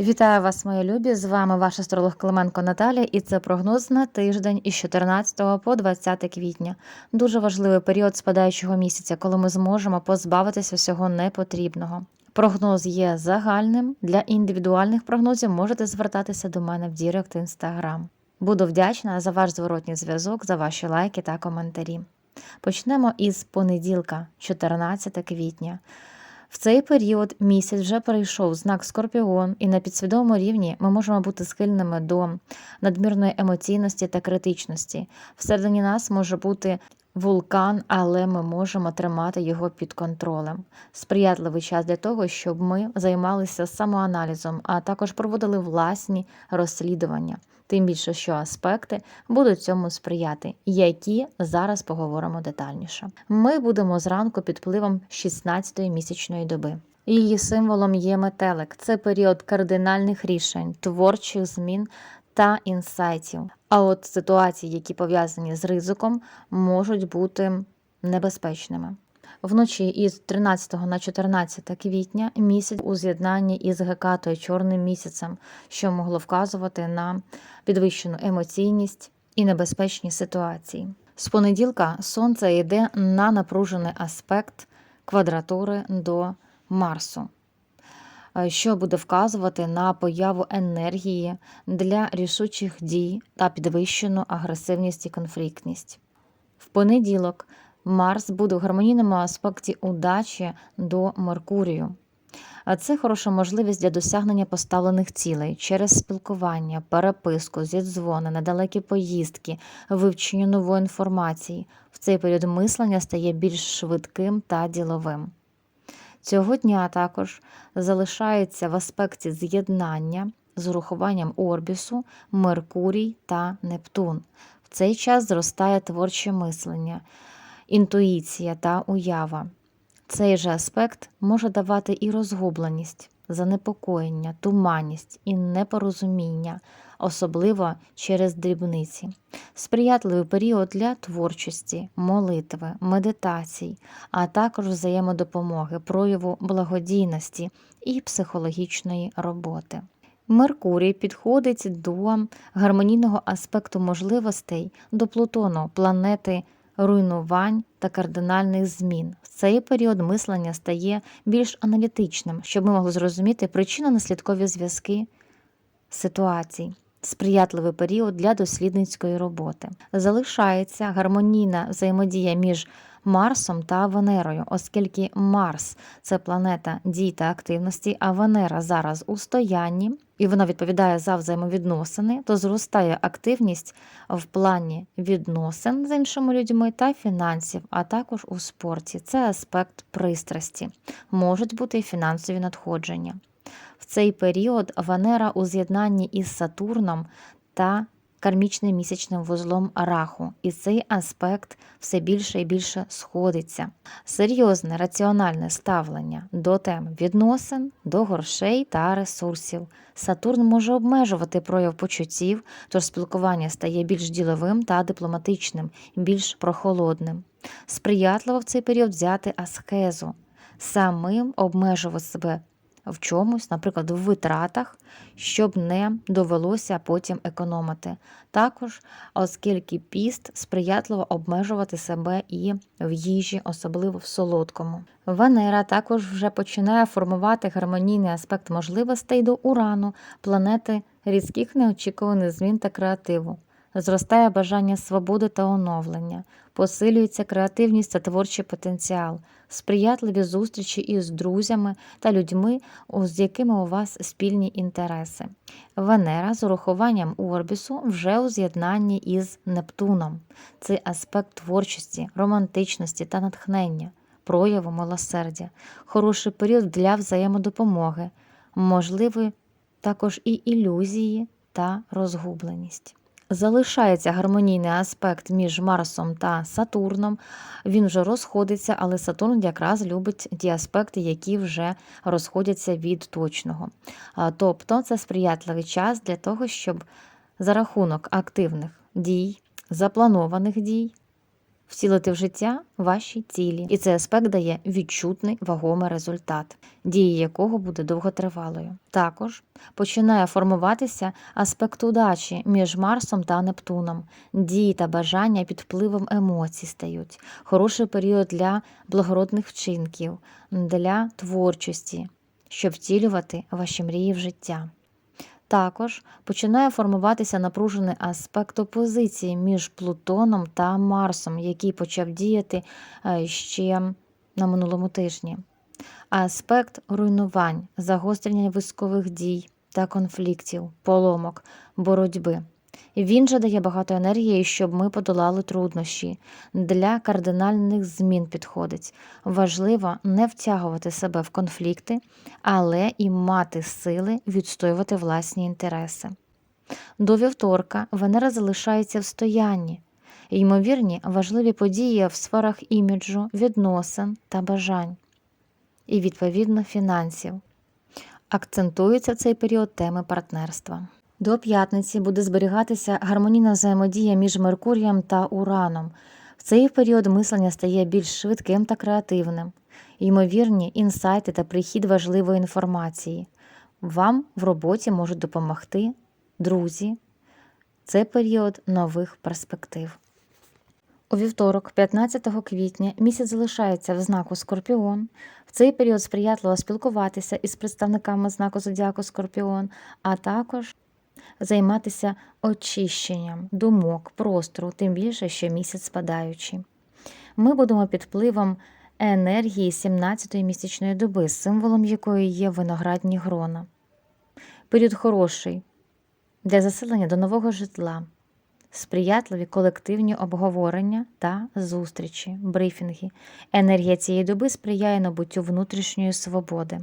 Вітаю вас, мої любі! З вами ваш астролог Клименко Наталія, і це прогноз на тиждень із 14 по 20 квітня. Дуже важливий період спадаючого місяця, коли ми зможемо позбавитися всього непотрібного. Прогноз є загальним. Для індивідуальних прогнозів можете звертатися до мене в Дірект Інстаграм. Буду вдячна за ваш зворотній зв'язок, за ваші лайки та коментарі. Почнемо із понеділка, 14 квітня. В цей період місяць вже перейшов знак Скорпіон, і на підсвідомому рівні ми можемо бути схильними до надмірної емоційності та критичності. Всередині нас може бути вулкан, але ми можемо тримати його під контролем. Сприятливий час для того, щоб ми займалися самоаналізом, а також проводили власні розслідування. Тим більше, що аспекти будуть цьому сприяти, які зараз поговоримо детальніше. Ми будемо зранку під впливом 16-ї місячної доби. Її символом є метелик. Це період кардинальних рішень, творчих змін та інсайтів. А от ситуації, які пов'язані з ризиком, можуть бути небезпечними. Вночі із 13 на 14 квітня місяць у з'єднанні із Гекатою чорним місяцем, що могло вказувати на підвищену емоційність і небезпечні ситуації. З понеділка сонце йде на напружений аспект квадратури до Марсу, що буде вказувати на появу енергії для рішучих дій та підвищену агресивність і конфліктність. В понеділок Марс буде в гармонійному аспекті удачі до Меркурію. Це хороша можливість для досягнення поставлених цілей через спілкування, переписку, зідзвони, недалекі поїздки, вивчення нової інформації. В цей період мислення стає більш швидким та діловим. Цього дня також залишається в аспекті з'єднання з урахуванням Орбісу, Меркурій та Нептун. В цей час зростає творче мислення інтуїція та уява. Цей же аспект може давати і розгубленість, занепокоєння, туманність і непорозуміння, особливо через дрібниці, сприятливий період для творчості, молитви, медитацій, а також взаємодопомоги, прояву благодійності і психологічної роботи. Меркурій підходить до гармонійного аспекту можливостей до Плутону, планети руйнувань та кардинальних змін. В цей період мислення стає більш аналітичним, щоб ми могли зрозуміти причинно-наслідкові зв'язки ситуацій. Сприятливий період для дослідницької роботи. Залишається гармонійна взаємодія між Марсом та Венерою, оскільки Марс це планета дій та активності, а Венера зараз у стоянні, і вона відповідає за взаємовідносини, то зростає активність в плані відносин з іншими людьми та фінансів, а також у спорті. Це аспект пристрасті, можуть бути і фінансові надходження. В цей період Венера у з'єднанні із Сатурном та кармічним місячним вузлом раху, і цей аспект все більше і більше сходиться. Серйозне раціональне ставлення до тем відносин, до грошей та ресурсів. Сатурн може обмежувати прояв почуттів, тож спілкування стає більш діловим та дипломатичним, більш прохолодним. Сприятливо в цей період взяти аскезу, самим обмежувати себе в чомусь, наприклад, в витратах, щоб не довелося потім економити. Також, оскільки піст сприятливо обмежувати себе і в їжі, особливо в солодкому. Венера також вже починає формувати гармонійний аспект можливостей до урану, планети різких неочікуваних змін та креативу. Зростає бажання свободи та оновлення, посилюється креативність та творчий потенціал, сприятливі зустрічі із друзями та людьми, з якими у вас спільні інтереси. Венера з урахуванням Орбісу вже у з'єднанні із Нептуном. Це аспект творчості, романтичності та натхнення, прояву милосердя, хороший період для взаємодопомоги, можливі також і ілюзії та розгубленість. Залишається гармонійний аспект між Марсом та Сатурном. Він вже розходиться, але Сатурн якраз любить ті аспекти, які вже розходяться від точного. Тобто це сприятливий час для того, щоб за рахунок активних дій, запланованих дій, втілити в життя ваші цілі, і цей аспект дає відчутний вагомий результат, дія якого буде довготривалою. Також починає формуватися аспект удачі між Марсом та Нептуном. Дії та бажання під впливом емоцій стають. Хороший період для благородних вчинків, для творчості, щоб втілювати ваші мрії в життя. Також починає формуватися напружений аспект опозиції між Плутоном та Марсом, який почав діяти е, ще на минулому тижні. Аспект руйнувань, загострення військових дій та конфліктів, поломок, боротьби. Він же дає багато енергії, щоб ми подолали труднощі. Для кардинальних змін підходить. Важливо не втягувати себе в конфлікти, але і мати сили відстоювати власні інтереси. До вівторка Венера залишається в стоянні. Ймовірні важливі події в сферах іміджу, відносин та бажань, і, відповідно, фінансів. Акцентується цей період теми партнерства. До п'ятниці буде зберігатися гармонійна взаємодія між Меркурієм та Ураном. В цей період мислення стає більш швидким та креативним, ймовірні інсайти та прихід важливої інформації. Вам в роботі можуть допомогти друзі. Це період нових перспектив. У вівторок, 15 квітня, місяць залишається в знаку Скорпіон. В цей період сприятливо спілкуватися із представниками знаку Зодіаку Скорпіон, а також займатися очищенням думок, простору, тим більше, що місяць спадаючий. Ми будемо під впливом енергії 17-ї місячної доби, символом якої є виноградні грона. Період хороший для заселення до нового житла, сприятливі колективні обговорення та зустрічі, брифінги. Енергія цієї доби сприяє набуттю внутрішньої свободи.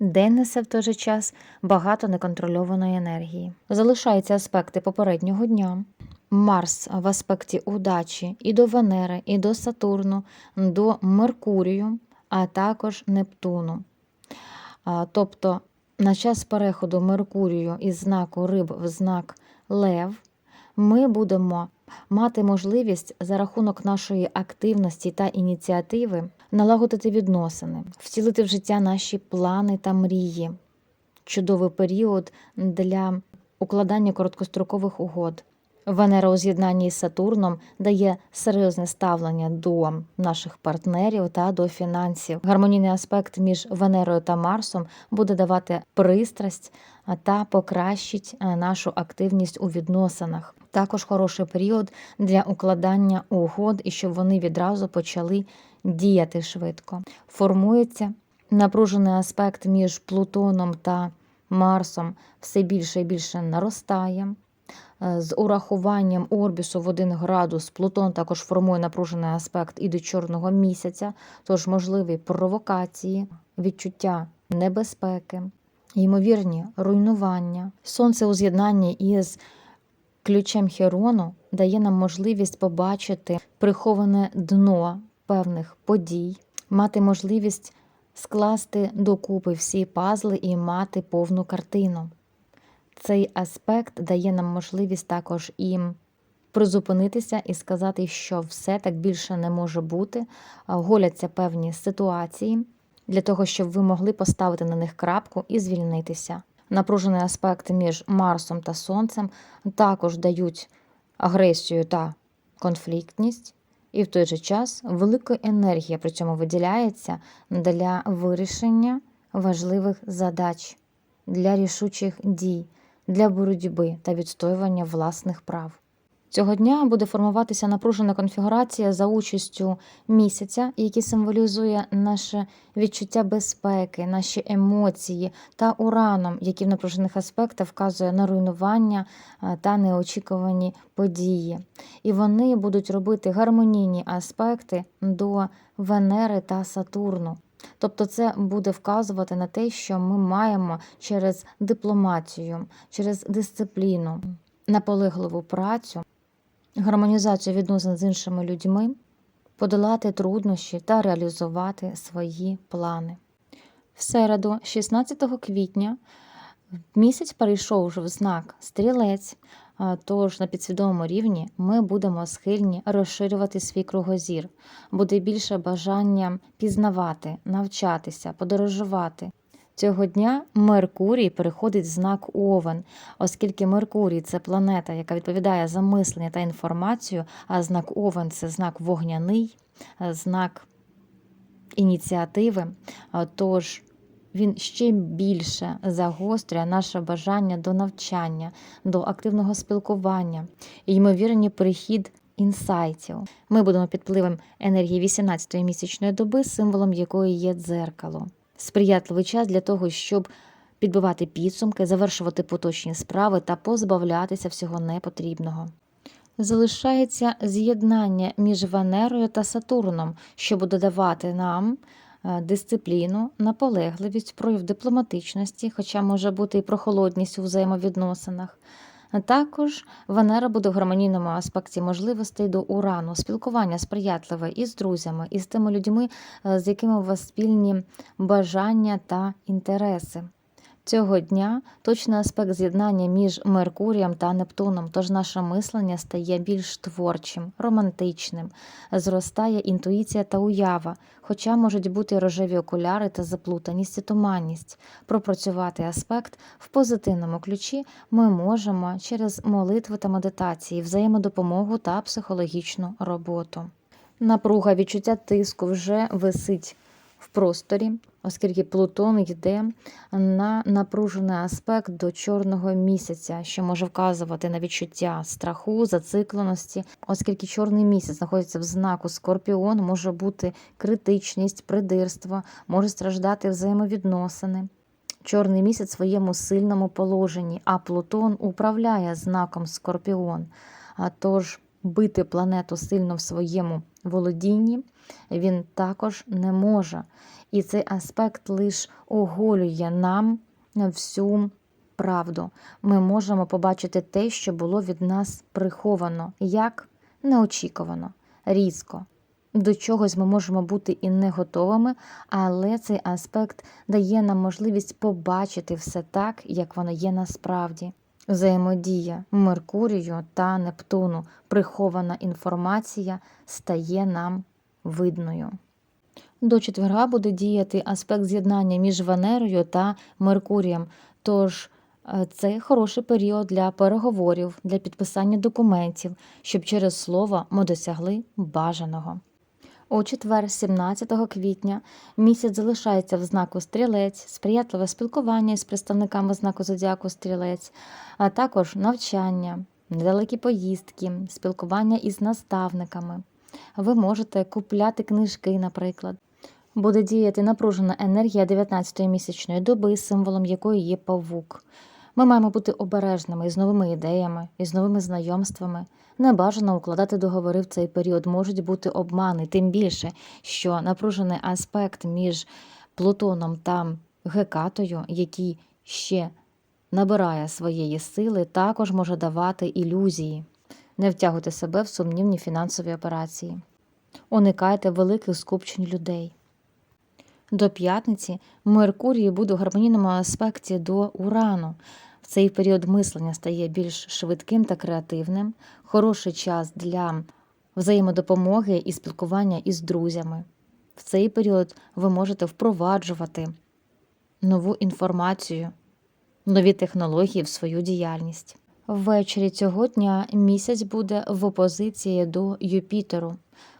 День несе в той же час багато неконтрольованої енергії. Залишаються аспекти попереднього дня. Марс в аспекті удачі і до Венери, і до Сатурну, до Меркурію, а також Нептуну. Тобто на час переходу Меркурію із знаку Риб в знак Лев ми будемо мати можливість за рахунок нашої активності та ініціативи налагодити відносини, втілити в життя наші плани та мрії. Чудовий період для укладання короткострокових угод. Венера у з'єднанні з Сатурном дає серйозне ставлення до наших партнерів та до фінансів. Гармонійний аспект між Венерою та Марсом буде давати пристрасть та покращить нашу активність у відносинах. Також хороший період для укладання угод і щоб вони відразу почали діяти швидко. Формується напружений аспект між Плутоном та Марсом все більше і більше наростає. Е, З урахуванням орбісу в 1 градус Плутон також формує напружений аспект і до чорного місяця, тож можливі провокації, відчуття небезпеки, ймовірні руйнування. Сонце у з'єднанні із ключем Херону дає нам можливість побачити приховане дно певних подій, мати можливість скласти докупи всі пазли і мати повну картину. Цей аспект дає нам можливість також і призупинитися і сказати, що все так більше не може бути. Голяться певні ситуації для того, щоб ви могли поставити на них крапку і звільнитися. Напружений аспект між Марсом та Сонцем також дають агресію та конфліктність, і в той же час велика енергія при цьому виділяється для вирішення важливих задач, для рішучих дій, для боротьби та відстоювання власних прав. Цього дня буде формуватися напружена конфігурація за участю місяця, який символізує наше відчуття безпеки, наші емоції та ураном, який в напружених аспектах вказує на руйнування е, та неочікувані події. І вони будуть робити гармонійні аспекти до Венери та Сатурну. Тобто це буде вказувати на те, що ми маємо через дипломатію, через дисципліну, наполегливу працю гармонізацію відносин з іншими людьми, подолати труднощі та реалізувати свої плани. В середу, 16 квітня, місяць перейшов вже в знак стрілець, Тож на підсвідомому рівні ми будемо схильні розширювати свій кругозір, буде більше бажання пізнавати, навчатися, подорожувати. Цього дня Меркурій переходить в знак Овен, оскільки Меркурій це планета, яка відповідає за мислення та інформацію, а знак Овен це знак вогняний, е, знак ініціативи. Тож він ще більше загострює наше бажання до навчання, до активного спілкування і ймовірний прихід інсайтів. Ми будемо під впливом енергії 18-ї місячної доби, символом якої є дзеркало. Сприятливий час для того, щоб підбивати підсумки, завершувати поточні справи та позбавлятися всього непотрібного. Залишається з'єднання між Венерою та Сатурном, що буде давати нам е, дисципліну, наполегливість, прояв дипломатичності, хоча може бути і прохолодність у взаємовідносинах. Також Венера буде в гармонійному аспекті можливостей до урану, спілкування сприятливе із друзями, і з тими людьми, е, з якими у вас спільні бажання та інтереси. Цього дня точний аспект з'єднання між Меркурієм та Нептуном, тож наше мислення стає більш творчим, романтичним, зростає інтуїція та уява, хоча можуть бути рожеві окуляри та заплутаність і туманність. Пропрацювати аспект в позитивному ключі ми можемо через молитви та медитації, взаємодопомогу та психологічну роботу. Напруга відчуття тиску вже висить в просторі, оскільки Плутон йде на напружений аспект до чорного місяця, що може вказувати на відчуття страху, зацикленості, оскільки чорний місяць знаходиться в знаку Скорпіон, може бути критичність, придирство, може страждати взаємовідносини. Чорний місяць в своєму сильному положенні, а Плутон управляє знаком Скорпіон. А тож бити планету сильно в своєму володінні він також не може. І цей аспект лише оголює нам всю правду. Ми можемо побачити те, що було від нас приховано, як неочікувано, різко. До чогось ми можемо бути і не готовими, але цей аспект дає нам можливість побачити все так, як воно є насправді. Взаємодія Меркурію та Нептуну, прихована інформація стає нам видною. До четверга буде діяти аспект з'єднання між Венерою та Меркурієм. Тож е, це хороший період для переговорів, для підписання документів, щоб через слово ми досягли бажаного. У четвер, 17 квітня, місяць залишається в знаку стрілець, сприятливе спілкування з представниками знаку зодіаку стрілець, а також навчання, недалекі поїздки, спілкування із наставниками. Ви можете купляти книжки, наприклад. Буде діяти напружена енергія 19-ї місячної доби, символом якої є павук. Ми маємо бути обережними з новими ідеями, і з новими знайомствами. Не бажано укладати договори в цей період, можуть бути обмани, тим більше, що напружений аспект між Плутоном та Гекатою, який ще набирає своєї сили, також може давати ілюзії. Не втягуйте себе в сумнівні фінансові операції. Уникайте великих скупчень людей. До п'ятниці Меркурій буде у гармонійному аспекті до Урану. Цей період мислення стає більш швидким та креативним, хороший час для взаємодопомоги і спілкування із друзями. В цей період ви можете впроваджувати нову інформацію, нові технології в свою діяльність. Ввечері цього дня місяць буде в опозиції до Юпітеру.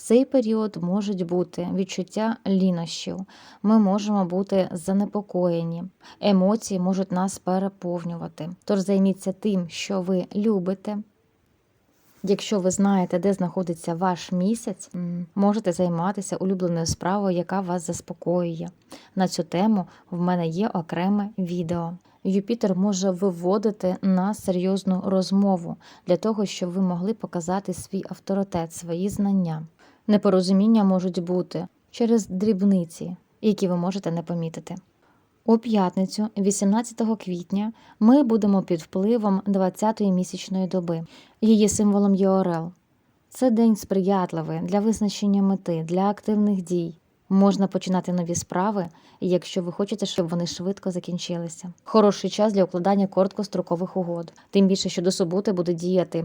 В цей період можуть бути відчуття лінощів, ми можемо бути занепокоєні, емоції можуть нас переповнювати. Тож займіться тим, що ви любите. Якщо ви знаєте, де знаходиться ваш місяць, можете займатися улюбленою справою, яка вас заспокоює. На цю тему в мене є окреме відео. Юпітер може виводити на серйозну розмову для того, щоб ви могли показати свій авторитет, свої знання. Непорозуміння можуть бути через дрібниці, які ви можете не помітити. У п'ятницю, 18 квітня, ми будемо під впливом 20-ї місячної доби. Її символом є Орел. Це день сприятливий для визначення мети, для активних дій. Можна починати нові справи, якщо ви хочете, щоб вони швидко закінчилися. Хороший час для укладання короткострокових угод. Тим більше, що до суботи буде діяти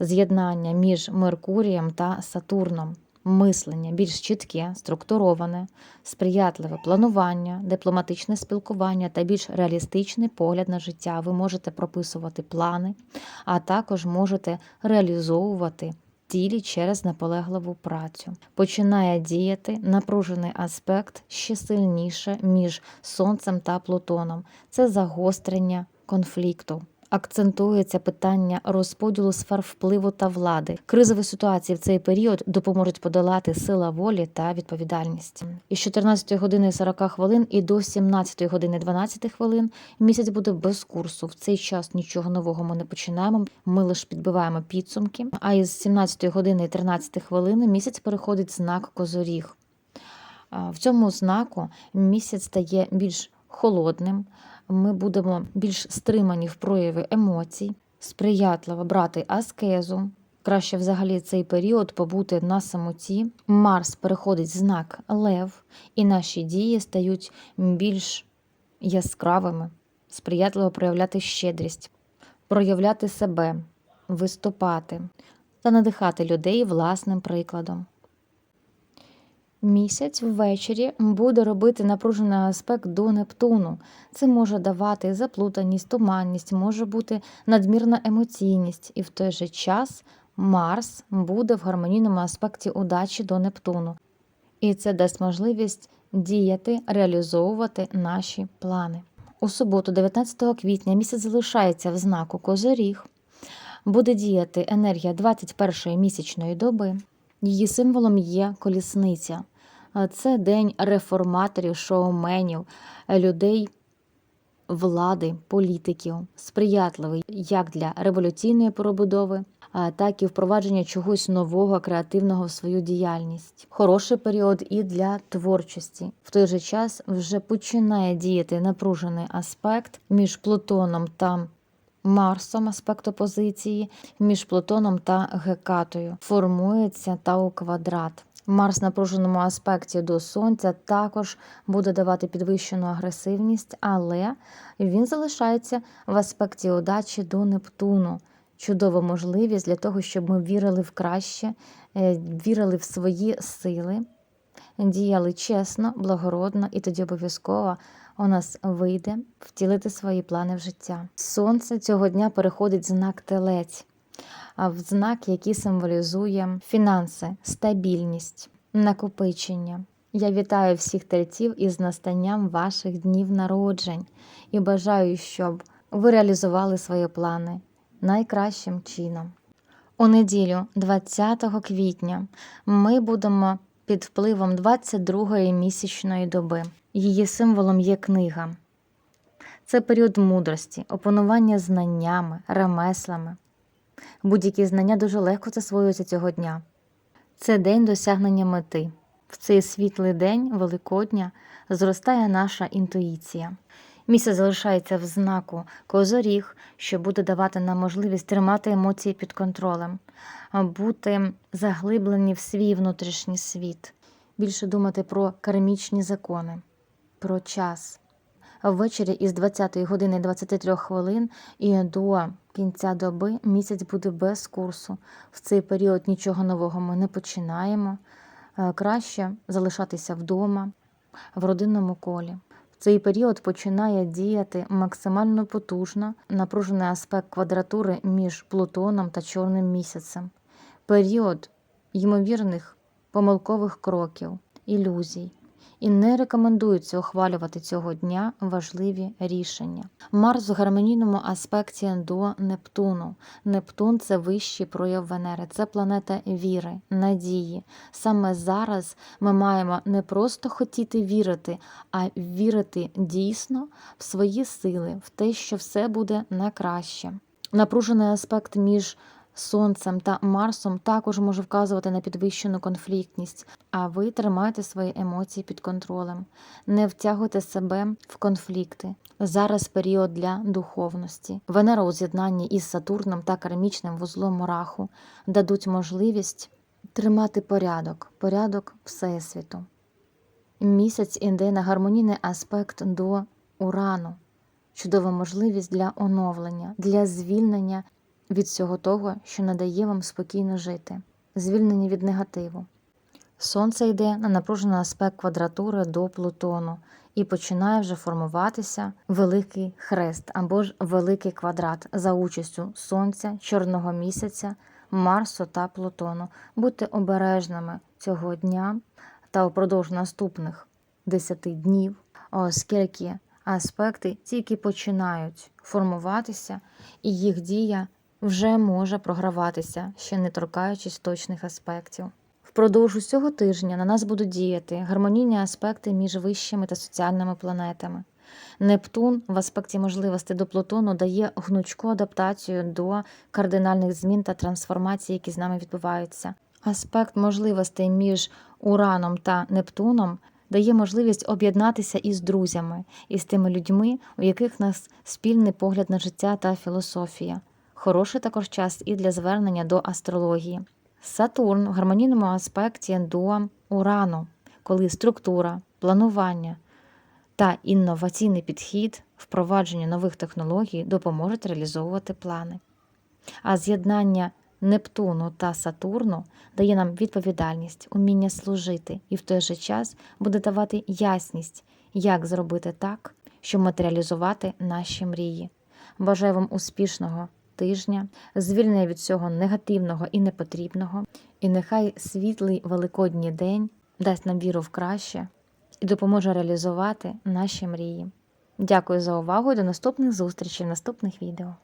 з'єднання між Меркурієм та Сатурном. Мислення більш чітке, структуроване, сприятливе планування, дипломатичне спілкування та більш реалістичний погляд на життя. Ви можете прописувати плани, а також можете реалізовувати тілі через наполегливу працю. Починає діяти напружений аспект ще сильніше між Сонцем та Плутоном. Це загострення конфлікту. Акцентується питання розподілу сфер впливу та влади. Кризові ситуації в цей період допоможуть подолати сила волі та відповідальність. Із 14 години 40 хвилин і до 17 години 12 хвилин місяць буде без курсу. В цей час нічого нового ми не починаємо. Ми лише підбиваємо підсумки. А із 17 години і 13 хвилини місяць переходить знак Козоріг. В цьому знаку місяць стає більш холодним. Ми будемо більш стримані в прояві емоцій, сприятливо брати аскезу. Краще взагалі цей період побути на самоті. Марс переходить в знак Лев, і наші дії стають більш яскравими, сприятливо проявляти щедрість, проявляти себе, виступати та надихати людей власним прикладом. Місяць ввечері буде робити напружений аспект до Нептуну. Це може давати заплутаність, туманність, може бути надмірна емоційність, і в той же час Марс буде в гармонійному аспекті удачі до Нептуну. І це дасть можливість діяти, реалізовувати наші плани. У суботу, 19 квітня, місяць залишається в знаку Козоріг. Буде діяти енергія 21-ї місячної доби. Її символом є колісниця. Це день реформаторів, шоуменів, людей влади, політиків, сприятливий як для революційної перебудови, а так і впровадження чогось нового, креативного в свою діяльність. Хороший період і для творчості. В той же час вже починає діяти напружений аспект між Плутоном та Марсом, аспект опозиції, між Плутоном та Гекатою. Формується Тау квадрат. Марс в напруженому аспекті до Сонця також буде давати підвищену агресивність, але він залишається в аспекті удачі до Нептуну. Чудова можливість для того, щоб ми вірили в краще, е, вірили в свої сили, діяли чесно, благородно, і тоді обов'язково у нас вийде втілити свої плани в життя. Сонце цього дня переходить в знак телець, а в знак, який символізує фінанси, стабільність, накопичення. Я вітаю всіх тельців із настанням ваших днів народжень і бажаю, щоб ви реалізували свої плани найкращим чином. У неділю, 20 квітня, ми будемо під впливом 22-ї місячної доби. Її символом є книга. Це період мудрості, опанування знаннями, ремеслами. Будь-які знання дуже легко засвоюються цього дня. Це день досягнення мети. В цей світлий день Великодня зростає наша інтуїція. Місяць залишається в знаку козоріг, що буде давати нам можливість тримати емоції під контролем, бути заглиблені в свій внутрішній світ, більше думати про кармічні закони, про час. Ввечері із 20 години 23 хвилин і до кінця доби місяць буде без курсу. В цей період нічого нового ми не починаємо. Е, Краще залишатися вдома, в родинному колі. Цей період починає діяти максимально потужно напружений аспект квадратури між Плутоном та Чорним місяцем. Період ймовірних помилкових кроків, ілюзій. І не рекомендується ухвалювати цього дня важливі рішення. Марс в гармонійному аспекті до Нептуну. Нептун це вищий прояв Венери, це планета віри, надії. Саме зараз ми маємо не просто хотіти вірити, а вірити дійсно в свої сили, в те, що все буде на краще. Напружений аспект між Сонцем та Марсом також може вказувати на підвищену конфліктність, а ви тримайте свої емоції під контролем, не втягуйте себе в конфлікти. Зараз період для духовності. Венера у з'єднанні із Сатурном та кармічним вузлом Раху дадуть можливість тримати порядок, порядок Всесвіту. Місяць іде на гармонійний аспект до урану, чудова можливість для оновлення, для звільнення від всього того, що не дає вам спокійно жити, звільнення від негативу. Сонце йде на напружений аспект квадратури до Плутону і починає вже формуватися великий хрест або ж великий квадрат за участю Сонця, чорного місяця, Марсу та Плутону. Будьте обережними цього дня та упродовж наступних 10 днів, оскільки аспекти тільки починають формуватися, і їх дія вже може програватися, ще не торкаючись точних аспектів. Впродовж усього тижня на нас будуть діяти гармонійні аспекти між вищими та соціальними планетами. Нептун в аспекті можливостей до Плутону дає гнучку адаптацію до кардинальних змін та трансформацій, які з нами відбуваються. Аспект можливостей між Ураном та Нептуном дає можливість об'єднатися із друзями, із тими людьми, у яких нас спільний погляд на життя та філософія. Хороший також час і для звернення до астрології. Сатурн в гармонійному аспекті до Урану, коли структура, планування та інноваційний підхід впровадження нових технологій допоможуть реалізовувати плани. А з'єднання Нептуну та Сатурну дає нам відповідальність, уміння служити і в той же час буде давати ясність, як зробити так, щоб матеріалізувати наші мрії. Бажаю вам успішного тижня, звільнення від всього негативного і непотрібного, і нехай світлий великодній день дасть нам віру в краще і допоможе реалізувати наші мрії. Дякую за увагу і до наступних зустрічей наступних відео.